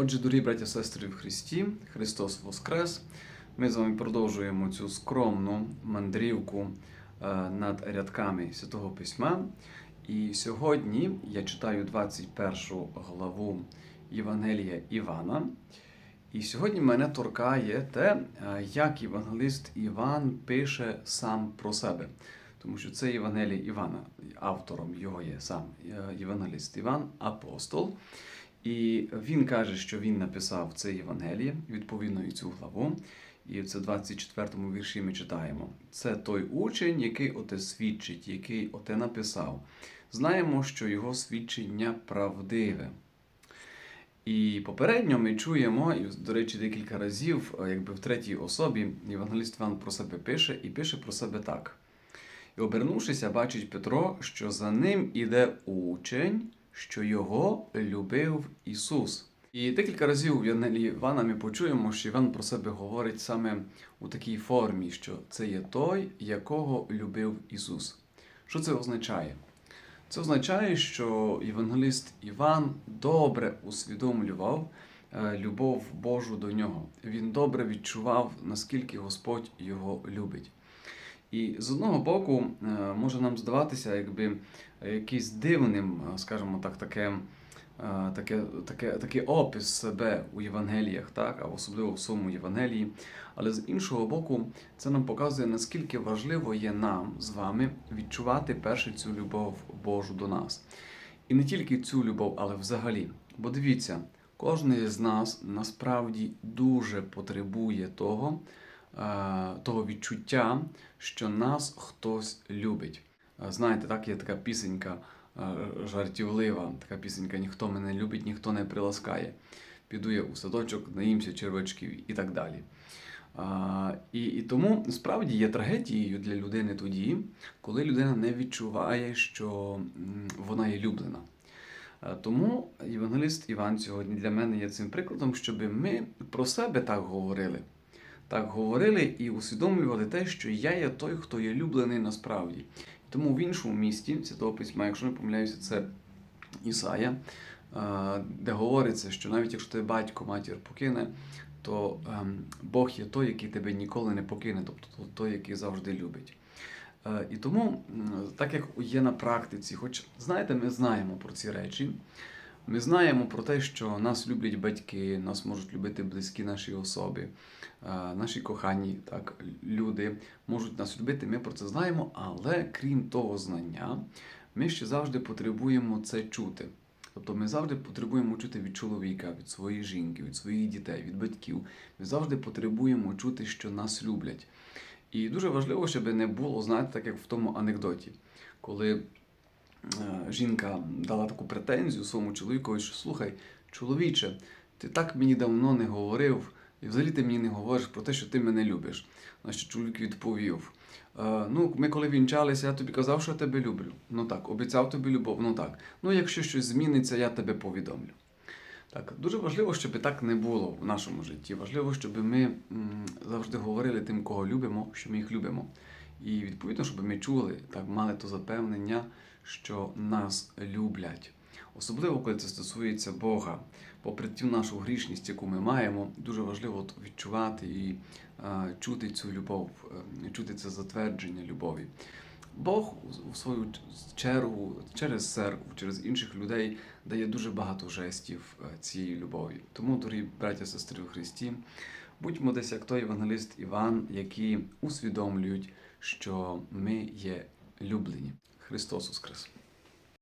Отже, дорогі браті сестри в Христі, Христос Воскрес. Ми з вами продовжуємо цю скромну мандрівку е, над рядками Святого Письма. І сьогодні я читаю 21 главу Євангелія Івана. І сьогодні мене торкає те, е, як євангелист Іван пише сам про себе. Тому що це Євангеліє Івана, автором його є сам е, євангелист Іван, апостол. І він каже, що він написав це Євангеліє, відповідно і цю главу. І в це 24-му вірші ми читаємо. Це той учень, який оте свідчить, який оте написав. Знаємо, що його свідчення правдиве. І попередньо ми чуємо, і, до речі, декілька разів, е, якби в третій особі, Євангеліст Іван про себе пише і пише про себе так. І обернувшися, бачить Петро, що за ним іде учень, що його любив Ісус. І декілька разів в Івана ми почуємо, що Іван про себе говорить саме у такій формі, що це є той, якого любив Ісус. Що це означає? Це означає, що євангелист Іван добре усвідомлював е, любов Божу до нього. Він добре відчував, наскільки Господь його любить. І з одного боку е, може нам здаватися, якби якийсь дивним, е, скажімо так, таке, е, таке, таке, такий опис себе у Євангеліях, так, а особливо в своєму Євангелії. Але з іншого боку, це нам показує, наскільки важливо є нам з вами відчувати перше цю любов Божу до нас. І не тільки цю любов, але взагалі. Бо дивіться, кожен з нас насправді дуже потребує того, е, того відчуття, що нас хтось любить. Е, Знаєте, так є така пісенька е, жартівлива, така пісенька Ніхто мене любить, ніхто не приласкає. Піду я у садочок, наїмся червачків і так далі. І, і тому справді є трагедією для людини тоді, коли людина не відчуває, що вона є люблена. Е, Тому євангелист Іван сьогодні для мене є цим прикладом, щоб ми про себе так говорили. Так говорили і усвідомлювали те, що я є той, хто є люблений насправді. Тому в іншому місті Святого Письма, якщо не помиляюся, це Ісая, е, де говориться, що навіть якщо тебе батько, матір покине, то ем, Бог є той, який тебе ніколи не покине, тобто той, який завжди любить. Е, І тому, так як є на практиці, хоч знаєте, ми знаємо про ці речі, ми знаємо про те, що нас люблять батьки, нас можуть любити близькі наші особи, е, наші кохані так, люди можуть нас любити, ми про це знаємо, але крім того знання, ми ще завжди потребуємо це чути. Тобто ми завжди потребуємо чути від чоловіка, від своєї жінки, від своїх дітей, від батьків. Ми завжди потребуємо чути, що нас люблять. І дуже важливо, щоб не було, знаєте, так як в тому анекдоті, коли жінка дала таку претензію своєму чоловікові, що слухай, чоловіче, ти так мені давно не говорив, і взагалі ти мені не говориш про те, що ти мене любиш. На що чоловік відповів: «Е, Ну, ми коли вінчалися, я тобі казав, що я тебе люблю. Ну так, обіцяв тобі любов. Ну так. Ну, якщо щось зміниться, я тебе повідомлю. Так, дуже важливо, щоб так не було в нашому житті. Важливо, щоб ми завжди говорили тим, кого любимо, що ми їх любимо. І відповідно, щоб ми чули, так мали то запевнення, що нас люблять. Особливо, коли це стосується Бога. Попри ту нашу грішність, яку ми маємо, дуже важливо відчувати і е, чути цю любов, е, чути це затвердження любові. Бог у свою чергу через церкву, через інших людей дає дуже багато жестів е, цієї любові. Тому, дорогі браття сестри у Христі, будьмо десь як той евангеліст Іван, які усвідомлюють, що ми є люблені. Христос Воскрес!